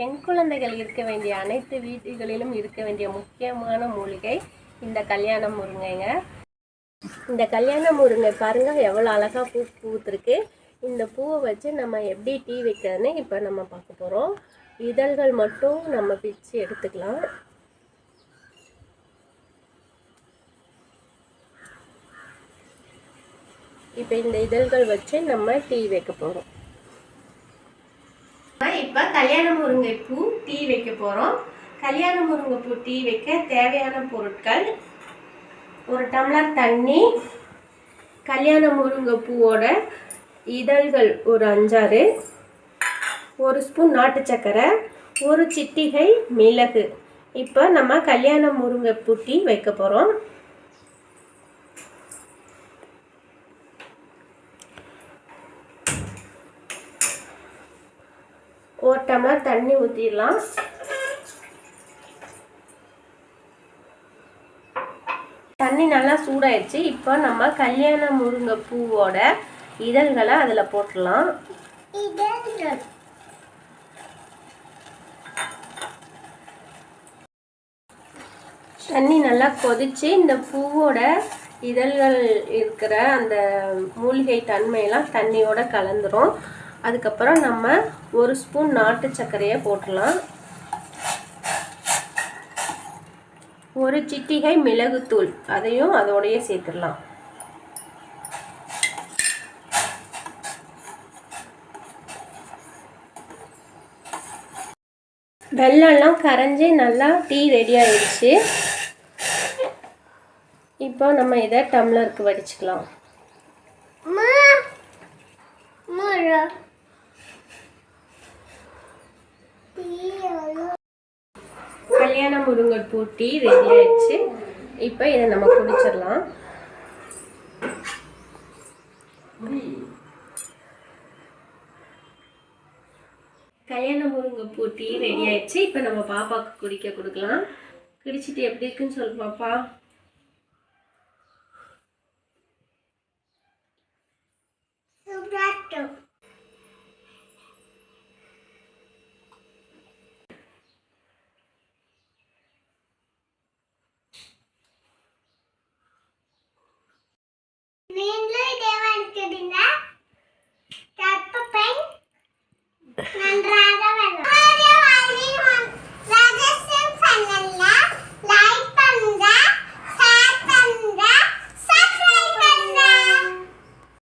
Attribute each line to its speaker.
Speaker 1: பெண் குழந்தைகள் இருக்க வேண்டிய அனைத்து வீடுகளிலும் இருக்க வேண்டிய முக்கியமான மூலிகை இந்த கல்யாண முருங்கைங்க. இந்த கல்யாண முருங்கை பாருங்க எவ்வளோ அழகாக பூ பூத்துருக்கு. இந்த பூவை வச்சு நம்ம எப்படி டீ வைக்கிறதுன்னு இப்போ நம்ம பார்க்க போகிறோம் இதழ்கள் மட்டும் நம்ம பிச்சு எடுத்துக்கலாம். இப்போ இந்த இதழ்கள் வச்சு நம்ம டீ வைக்க போகிறோம் இப்போ கல்யாண முருங்கை பூ டீ வைக்க போகிறோம் கல்யாண முருங்கை பூ டீ வைக்க தேவையான பொருட்கள் ஒரு டம்ளர் தண்ணி கல்யாண முருங்கை பூவோட இதழ்கள் ஒரு அஞ்சாறு ஒரு ஸ்பூன் நாட்டு சக்கரை ஒரு சிட்டிகை மிளகு. இப்போ நம்ம கல்யாண முருங்கை பூ டீ வைக்க போகிறோம் ஒரு டம்ளர் தண்ணி ஊற்றிடலாம் தண்ணி நல்லா சூடாயிடுச்சு. இப்போ நம்ம கல்யாண முருங்கை பூவோட இதழ்களை அதில் போட்டுடலாம். தண்ணி நல்லா கொதிச்சு இந்த பூவோட இதழ்கள் இருக்கிற அந்த மூலிகை தன்மையெல்லாம் தண்ணியோட கலந்துரும். அதுக்கப்புறம் நம்ம ஒரு ஸ்பூன் நாட்டு சர்க்கரையை போட்டுடலாம். ஒரு சிட்டிகை மிளகுத்தூள் அதையும் அதோடயே சேர்த்துடலாம். வெள்ளம்லாம் கரைஞ்சி நல்லா டீ ரெடி ஆயிடுச்சு. இப்போ நம்ம இதை டம்ளருக்கு வடிச்சுக்கலாம். கல்யாண முருங்கை பூ டீ ரெடி ஆயிடுச்சு. இப்போ இதை நம்ம குடிச்சிடலாம். கல்யாண முருங்கை பூ டீ ரெடி ஆயிடுச்சு. இப்போ நம்ம பாப்பாவுக்கு குடிக்க கொடுக்கலாம். குடிச்சிட்டு எப்படி இருக்குன்னு சொல்லு பாப்பா.